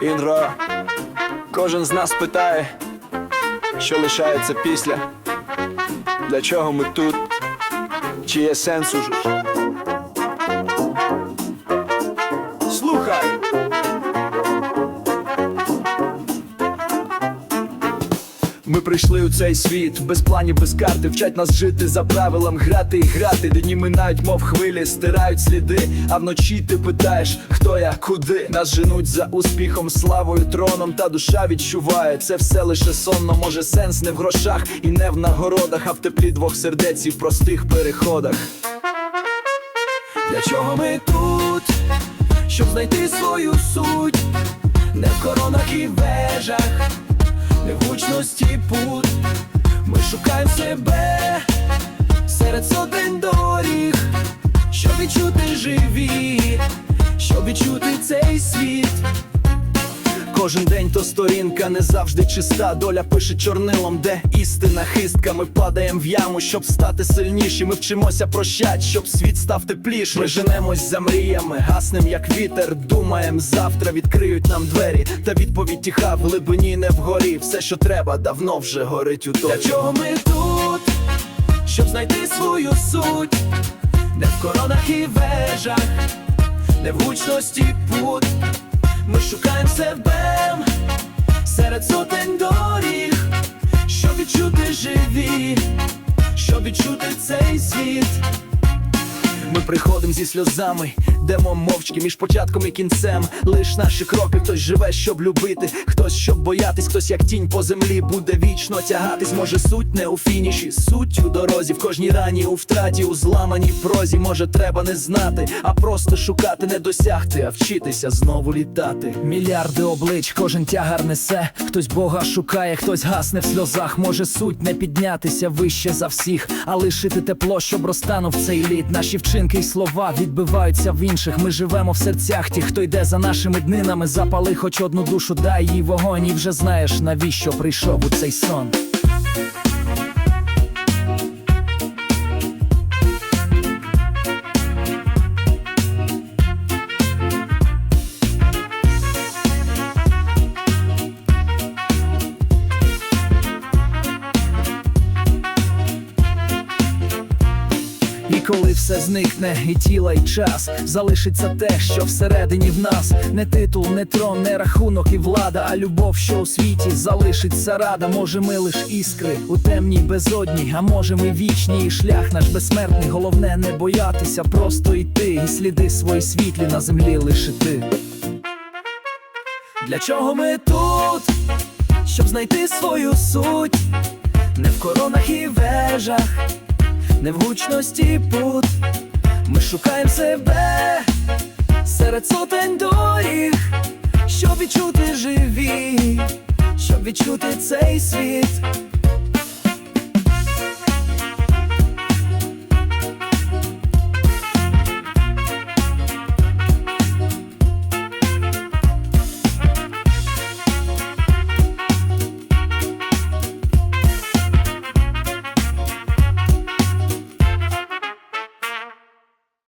Інро. Кожен з нас питає, що лишається після. Для чого ми тут? Чи є сенс у Ми прийшли у цей світ без планів, без карти, вчать нас жити за правилам, грати і грати. Дні минають, мов хвилі, стирають сліди. А вночі ти питаєш, хто я, куди нас женуть за успіхом, славою, троном, та душа відчуває. Це все лише сонно, може сенс не в грошах і не в нагородах, а в теплі двох сердець і в простих переходах. Для чого ми тут? Щоб знайти свою суть, не в коронах і вежах, не в пут. Ми шукаємо себе серед сотень доріг, щоб відчути живі, щоб відчути цей. Кожен день то сторінка не завжди чиста. Доля пише чорнилом, де істина хистка. Ми падаємо в яму, щоб стати сильніші. Ми вчимося прощать, щоб світ став теплішим. Ми женемось за мріями, гаснем як вітер. Думаєм, завтра відкриють нам двері. Та відповідь тиха в глибині, не вгорі. Все, що треба, давно вже горить у тобі. Для чого ми тут? Щоб знайти свою суть, не в коронах і вежах, не в гучності пут. Ми шукаємо себе серед сотень доріг, щоб відчути живі, щоб відчути цей світ. Ми приходимо зі сльозами, йдемо мовчки між початком і кінцем. Лиш наші кроки, хтось живе, щоб любити, хтось щоб боятись, хтось як тінь по землі буде вічно тягатись. Може, суть не у фініші, суть у дорозі, в кожній рані, у втраті, у зламаній прозі. Може, треба не знати, а просто шукати, не досягти, а вчитися знову літати. Мільярди облич, кожен тягар несе. Хтось Бога шукає, хтось гасне в сльозах. Може, суть не піднятися вище за всіх, а лишити тепло, щоб розтанув цей лід. Наші вчинки й слова відбиваються в інших. Ми живемо в серцях тих, хто йде за нашими днинами. Запали хоч одну душу, дай їй вогонь, і вже знаєш, навіщо прийшов у цей сон. І коли все зникне, і тіла, і час, залишиться те, що всередині в нас, не титул, не трон, не рахунок і влада, а любов, що у світі залишиться рада. Може, ми лиш іскри у темній безодні, а може, ми вічні, і шлях наш безсмертний. Головне не боятися, просто йти, і сліди свої світлі на землі лишити. Для чого ми тут? Щоб знайти свою суть, не в коронах і вежах не в гучності пут. Ми шукаємо себе серед сотень доріг, щоб відчути живі, щоб відчути цей світ.